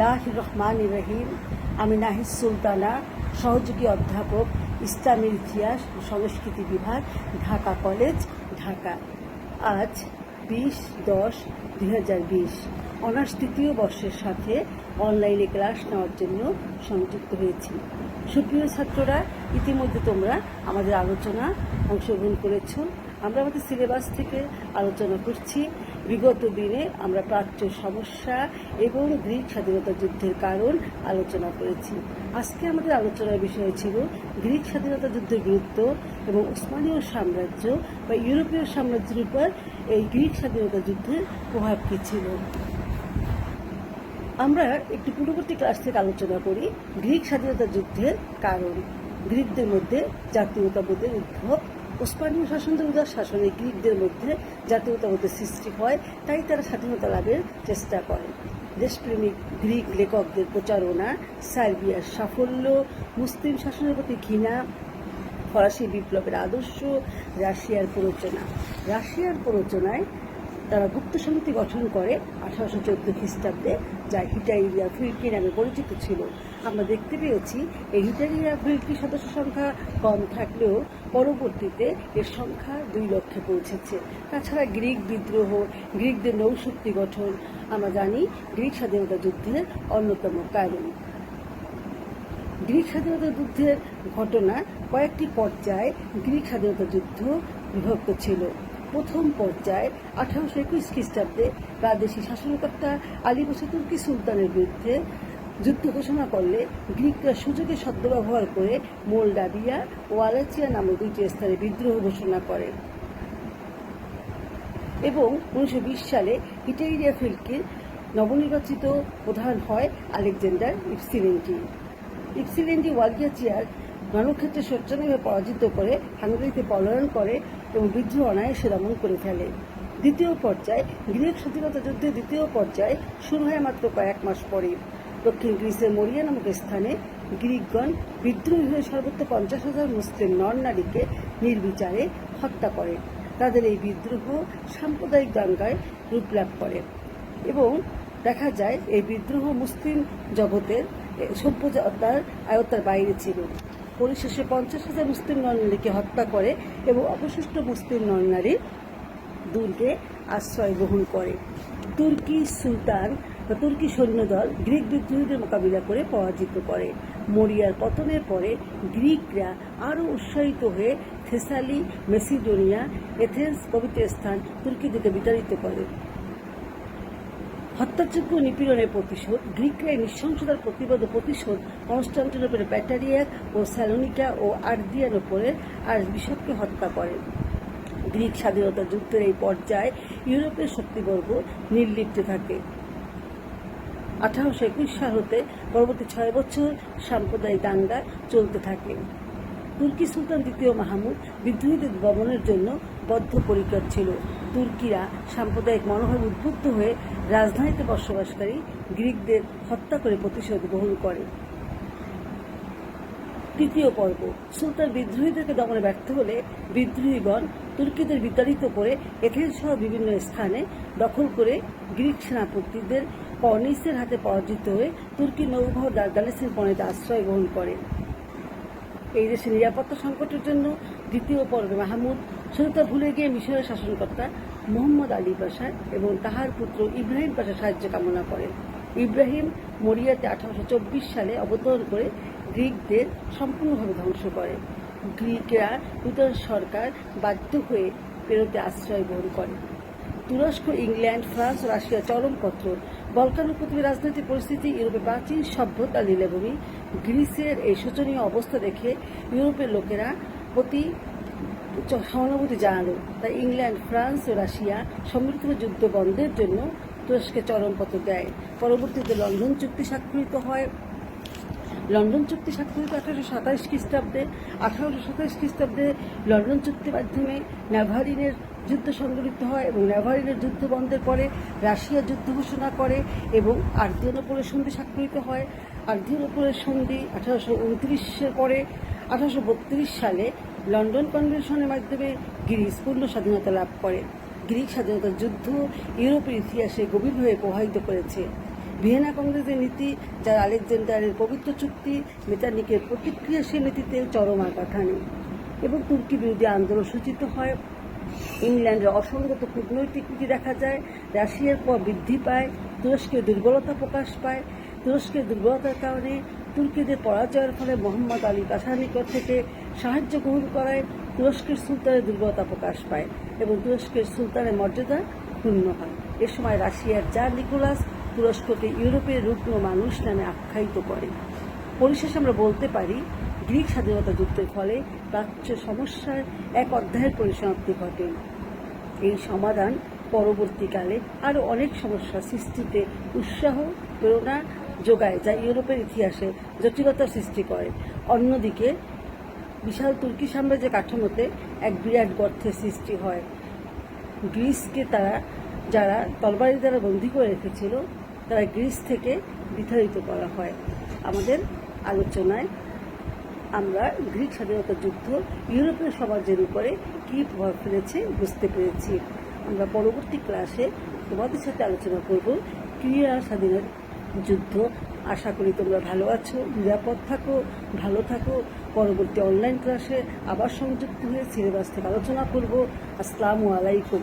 বিসমিল্লাহ রহমান রহিম। আমি নাহিদ সুলতানা, সহযোগী অধ্যাপক ইসলামের ইতিহাস ও সংস্কৃতি বিভাগ, ঢাকা কলেজ, ঢাকা। আজ বিশ দশ দুই হাজার বিশ। অনার্স তৃতীয় বর্ষের সাথে অনলাইনে ক্লাস নেওয়ার জন্য সংযুক্ত হয়েছি। সুপ্রিয় ছাত্ররা, ইতিমধ্যে তোমরা আমাদের আলোচনা অংশগ্রহণ করেছ। আমরা আমাদের সিলেবাস থেকে আলোচনা করছি। বিগত দিনে আমরা প্রাচ্য সমস্যা এবং গ্রিক স্বাধীনতা যুদ্ধের কারণ আলোচনা করেছি। আজকে আমাদের আলোচনার বিষয় ছিল গ্রিক স্বাধীনতা যুদ্ধের গুরুত্ব এবং উসমানীয় সাম্রাজ্য বা ইউরোপীয় সাম্রাজ্যের উপর এই গ্রিক স্বাধীনতা যুদ্ধের প্রভাব কী ছিল? আমরা একটি পূর্ববর্তী ক্লাস থেকে আলোচনা করি গ্রিক স্বাধীনতা যুদ্ধের কারণ। গ্রিকদের মধ্যে জাতীয়তাবোধের উদ্ভব ওসমানীয় শাসন উদার শাসনে গ্রিকদের মধ্যে জাতীয়তাবোধের সৃষ্টি হয়, তাই তারা স্বাধীনতা লাভের চেষ্টা করে। দেশপ্রেমিক গ্রিক লেখকদের প্রচারণা, সার্বিয়ার সাফল্য, মুসলিম শাসনের প্রতি ঘৃণা, ফরাসি বিপ্লবের আদর্শ, রাশিয়ার প্ররোচনা। রাশিয়ার প্ররোচনায় তারা গুপ্ত সমিতি গঠন করে আঠারোশো চোদ্দ খ্রিস্টাব্দে, যা হিটাইরিয়া ফিল্কি নামে পরিচিত ছিল। আমরা দেখতে পেয়েছি, এই হিটাইরিয়া ফিল্কি সদস্য সংখ্যা কম থাকলেও পরবর্তীতে এর সংখ্যা দুই লক্ষে পৌঁছেছে। তাছাড়া গ্রিক বিদ্রোহ, গ্রিকদের নৌশক্তি গঠন, আমরা জানি গ্রিক স্বাধীনতা যুদ্ধের অন্যতম কারণ। গ্রিক স্বাধীনতা যুদ্ধের ঘটনা কয়েকটি পর্যায়ে গ্রিক স্বাধীনতা যুদ্ধ বিভক্ত ছিল। প্রথম পর্যায়ে আঠারোশো একুশ খ্রিস্টাব্দে প্রাদেশিক শাসনকর্তা আলী বসে তুর্কি সুলতানের বিরুদ্ধে যুদ্ধ ঘোষণা করলে গ্রিকরা সুযোগে সদ্ব্যবহার করে মোলডাবিয়া ও আলাচিয়া নামক দুইটি স্থানে বিদ্রোহ ঘোষণা করে। এবং উনিশশো বিশ সালে ইটেরিয়া ফিল্কির নবনির্বাচিত প্রধান হয় আলেকজান্ডার ইপসিলেন্টি ইপসিলেন্টি ওয়ালগিয়াচিয়ার রণক্ষেত্রে সোচ্চারভাবে পরাজিত করে হাঙ্গেরিতে পলায়ন করে এবং বিদ্রোহ অনায়াসে দমন করে ফেলে। দ্বিতীয় পর্যায়ে গ্রিক স্বাধীনতা যুদ্ধের দ্বিতীয় পর্যায়ে শুরু হয় মাত্র কয়েক মাস পরে দক্ষিণ গ্রিসের মরিয়া নামক স্থানে গ্রিকগণ বিদ্রোহী হয়ে সর্বোচ্চ পঞ্চাশ হাজার মুসলিম নর নারীকে নির্বিচারে হত্যা করে। তাদের এই বিদ্রোহ সাম্প্রদায়িক দাঙ্গায় রূপ লাভ করে। এবং দেখা যায়, এই বিদ্রোহ মুসলিম জগতের সভ্যতার আয়ত্তার বাইরে ছিল। পরিশেষে পঞ্চাশ হাজার মুসলিম নরনারীকে হত্যা করে এবং অবশিষ্ট মুসলিম নরনারী দুর্গে আশ্রয় গ্রহণ করে। তুর্কি সুলতান তুর্কি সৈন্যদল গ্রিক বিদ্রোহীদের মোকাবিলা করে পরাজিত করে। মরিয়ার পতনের পরে গ্রিকরা আরও উৎসাহিত হয়ে থেসালি, মেসিডোনিয়া, এথেন্স পবিত্র স্থান তুর্কিদেরকে বিতাড়িত করে। হত্যাযোগ্য নিপীড়নের প্রতিশোধ গ্রিকরা এই নৃশংসতার প্রতিবাদ প্রতিশোধ কনস্টান্টিনোপের ব্যাটারিয়াক ও স্যালোনিকা ও আর্দিয়ানোপোলের আর বিশপকে হত্যা করে। গ্রিক স্বাধীনতা যুদ্ধের এই পর্যায়ে ইউরোপের শক্তিবর্গ নির্লিপ্ত থাকে। আঠারোশো একুশ সাল হতে পরবর্তী ছয় বছর সাম্প্রদায়িক দাঙ্গা চলতে থাকে। তুর্কি সুলতান দ্বিতীয় মাহমুদ বিদ্রোহীদের দমনের জন্য বদ্ধপরিকর ছিল। তুর্কিরা সাম্প্রদায়িক মনোভাব উদ্বুদ্ধ হয়ে রাজধানীতে বসবাসকারী গ্রিকদের হত্যা করে প্রতিশোধ গ্রহণ করে। তৃতীয় পর্ব। সুলতান বিদ্রোহীদেরকে দমনে ব্যর্থ হলে বিদ্রোহীগণ তুর্কিদের বিতাড়িত করে এথেন্স সহ বিভিন্ন স্থানে দখল করে গ্রিক সেনাপতিদের কর্নিসের হাতে পরাজিত হয়ে তুর্কি নৌবহর দার্গালেসের পণেতে আশ্রয় গ্রহণ করে। এই দেশের নিরাপত্তা সংকটের জন্য দ্বিতীয় পর্বে মাহমুদ সেটা ভুলে গিয়ে মিশরের শাসনকর্তা মোহাম্মদ আলী পাশা এবং তাহার পুত্র ইব্রাহিম পাশা সাহায্য কামনা করেন। ইব্রাহিম মরিয়াতে আঠারোশো চব্বিশ সালে অবতরণ করে গ্রিকদের সম্পূর্ণভাবে ধ্বংস করে। গ্রিকরা নূতন সরকার বাধ্য হয়ে পেরোতে আশ্রয় গ্রহণ করে। তুরস্ক, ইংল্যান্ড, ফ্রান্স ও রাশিয়া চরম পত্র। বলকান উপদ্বীপের রাজনৈতিক পরিস্থিতি ইউরোপে প্রাচীন সভ্যতা লীলাভূমি, গ্রিসের এই শোচনীয় অবস্থা দেখে ইউরোপের লোকেরা প্রতি সহানুভূতি জানালো। তাই ইংল্যান্ড, ফ্রান্স ও রাশিয়া সম্মিলিত যুদ্ধ বন্ধের জন্য তুরস্কে চরমপত্র দেয়। পরবর্তীতে লন্ডন চুক্তি স্বাক্ষরিত হয়। লন্ডন চুক্তি স্বাক্ষরিত আঠারোশো সাতাইশ খ্রিস্টাব্দে। আঠারোশো সাতাইশ খ্রিস্টাব্দে লন্ডন চুক্তির মাধ্যমে ন্যাভারিনের যুদ্ধ সংগঠিত হয় এবং ন্যাভারিনের যুদ্ধ বন্ধের পরে রাশিয়া যুদ্ধ ঘোষণা করে এবং আর্দিয়ানোপোলের সন্ধি স্বাক্ষরিত হয়। আর্দিয়ানোপোলের সন্ধি আঠারোশো উনত্রিশের পরে আঠারোশো বত্রিশ সালে লন্ডন কনভেনশনের মাধ্যমে গ্রিস পূর্ণ স্বাধীনতা লাভ করে। গ্রিক স্বাধীনতা যুদ্ধ ইউরোপের ইতিহাসে গভীরভাবে প্রভাবিত করেছে। ভিয়েনা কংগ্রেসের নীতি, যার আলেকজান্ডারের পবিত্র চুক্তি, মেটানিকের প্রতিক্রিয়াশীল নীতিতে চরম হানে এবং তুর্কি বিরোধী আন্দোলন সূচিত হয়। ইংল্যান্ডের অসঙ্গত কূটনৈতিক নীতি দেখা যায়। রাশিয়ার পর বৃদ্ধি পায়। তুরস্কের দুর্বলতা প্রকাশ পায়। তুরস্কের দুর্বলতার কারণে তুর্কিদের পরাজয়ের ফলে মোহাম্মদ আলী পাশার নিকট থেকে সাহায্য গ্রহণ করায় তুরস্কের সুলতানের দুর্বলতা প্রকাশ পায় এবং তুরস্কের সুলতানের মর্যাদা ক্ষুণ্ণ হয়। এ সময় রাশিয়ার জার নিকোলাস তুরস্ককে ইউরোপের রুগ্ন মানুষ নামে আখ্যায়িত করে। পরিশেষে আমরা বলতে পারি, গ্রিক স্বাধীনতা যুদ্ধের ফলে প্রাচ্য সমস্যার এক অধ্যায়ের পরিসমাপ্তি ঘটে। এই সমাধান পরবর্তীকালে আরও অনেক সমস্যা সৃষ্টিতে উৎসাহ, প্রেরণা যোগায়, যা ইউরোপের ইতিহাসে জটিলতার সৃষ্টি করে। অন্যদিকে, বিশাল তুর্কি সাম্রাজ্যের কাঠামোতে এক বিরাট গর্থের সৃষ্টি হয়। গ্রিসকে তারা, যারা তলবারি দ্বারা বন্দি করে রেখেছিল, তারা গ্রিস থেকে বিতাড়িত করা হয়। আমাদের আলোচনায় আমরা গ্রিক স্বাধীনতা যুদ্ধ ইউরোপীয় সমাজের উপরে কী প্রভাব ফেলেছে বুঝতে পেরেছি। আমরা পরবর্তী ক্লাসে তোমাদের সাথে আলোচনা করব ক্রিয়া স্বাধীনতা যুদ্ধ। আশা করি তোমরা ভালো আছো, নিরাপদ থাকো, ভালো থাকো। পরবর্তী অনলাইন ক্লাসে আবার সংযুক্ত হয়ে সিলেবাস থেকে আলোচনা করব। আসসালামু আলাইকুম।